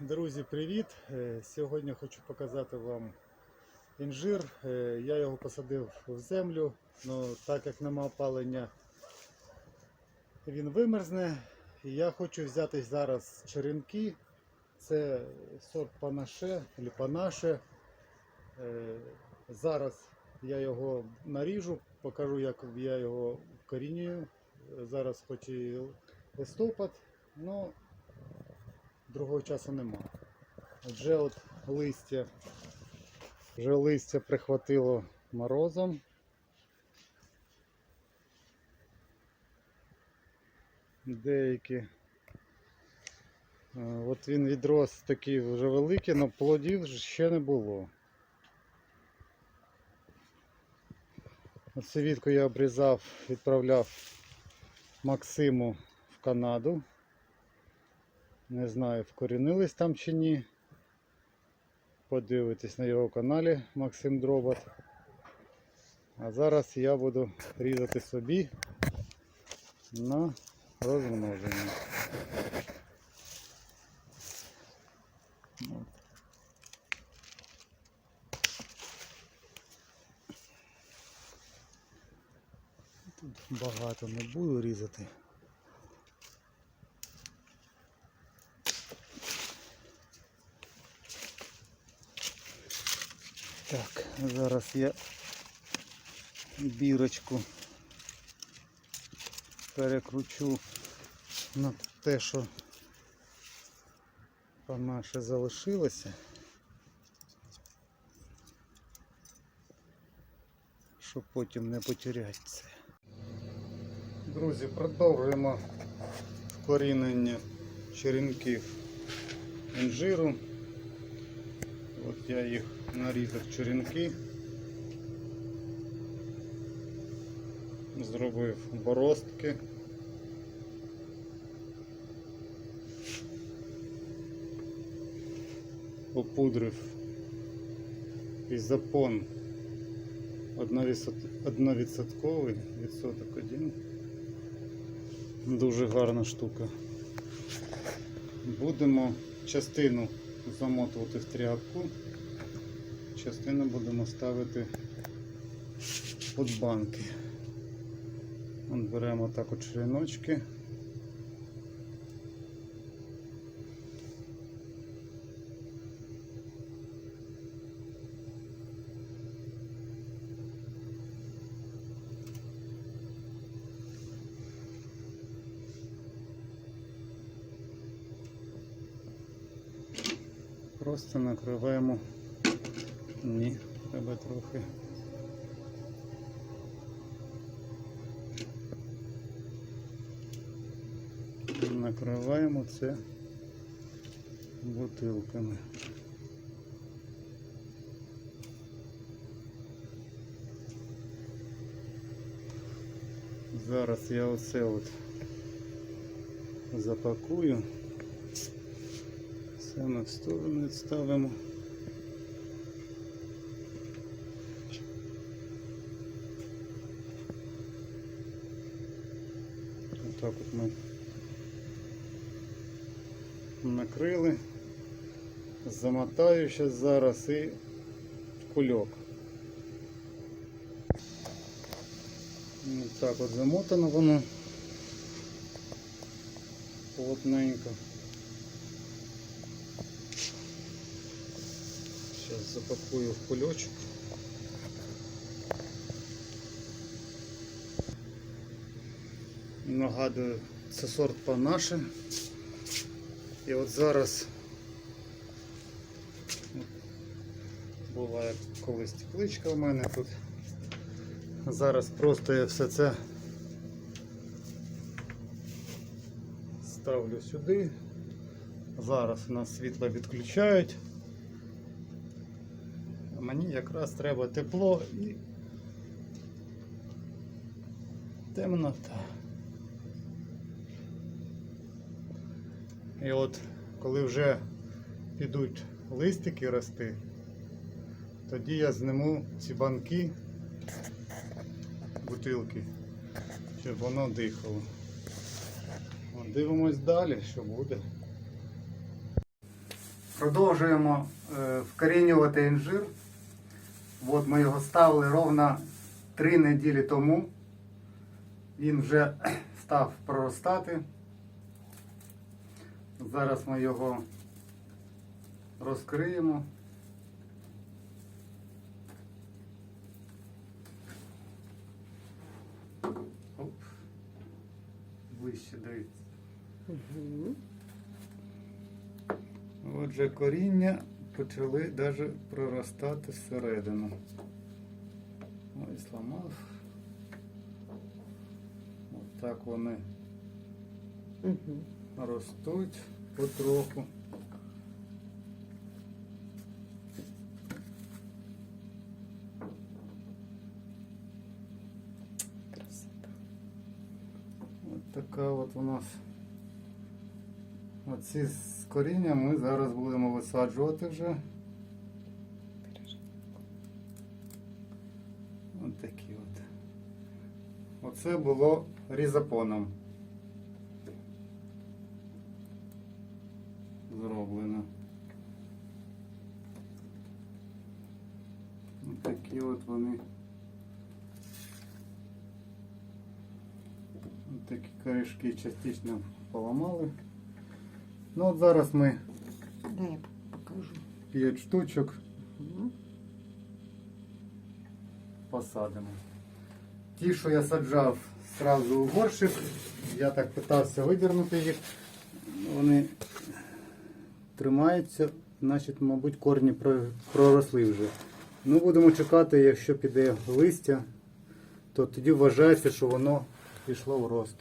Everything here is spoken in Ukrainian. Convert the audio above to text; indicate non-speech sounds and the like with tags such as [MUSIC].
Друзі, привіт! Е, Сьогодні хочу показати вам інжир. Е, Я його посадив в землю, але так як нема опалення, він вимерзне. Я хочу взяти зараз черенки. Це сорт панаше, або панаше. Е, Зараз я його наріжу, покажу, як я його вкорінюю. Зараз хоч і листопад, але другого часу нема. Вже от листя, вже листя прихватило морозом. Деякі. Е, От він відрос такий вже великий, але плодів ще не було. Оцю вітку я обрізав, відправляв Максиму в Канаду. Не знаю, вкорінились там чи ні. Подивитись на його каналі Максим Дробот. А зараз я буду різати собі на розмноження. Тут багато не буду різати. Так, зараз я бірочку перекручу на те, що наше залишилося. Щоб потім не потеряти це. Друзі, продовжуємо вкорінення черенків інжиру. От я їх нарізав черенки. Зробив боростки. Опудрив ізопон одновідсотковий, відсоток один. Дуже гарна штука. Будемо частину замотувати в тряпку, частину будемо ставити під банки. От беремо так от череночки. Просто накриваємо. Ні, треба трохи. Накриваємо це бутилками. Зараз я оце от запакую. Все в сторону відставимо. Отак от ми накрили. Замотаю зараз зараз і кульок. Ось так от замотано воно плотненько. Сейчас запакую в кульочок. Нагадую, це сорт панаше. І от зараз була колись тепличка у мене тут. Зараз просто я все це ставлю сюди. Зараз у нас світло відключають. А Мені якраз треба тепло і темнота. І от коли вже підуть листики рости, тоді я зниму ці банки, бутилки, щоб воно дихало. От Дивимось далі, що буде. Продовжуємо е, вкорінювати інжир. От ми його ставили ровно 3 неділі тому. Він вже [CLEARS THROAT] став проростати. Зараз ми його розкриємо. Оп. Ближче дивіться. Угу. Отже, коріння почали навіть проростати всередину. Ой, зламав. От так вони Угу. Ростуть потроху. Така от у нас. Оці з коріння ми зараз будемо висаджувати вже. От такі от. Оце було різапоном. Такі от вони. От такі корішки частично поламали. Ну от зараз ми Дай я покажу. 5 штучок Угу. посадимо. Ті, що я саджав зразу у горщик, я так питався видірнути їх. Вони тримаються, значить, мабуть, корні про- проросли вже. Ну, будемо чекати, якщо піде листя, то тоді вважається, що воно пішло в рост.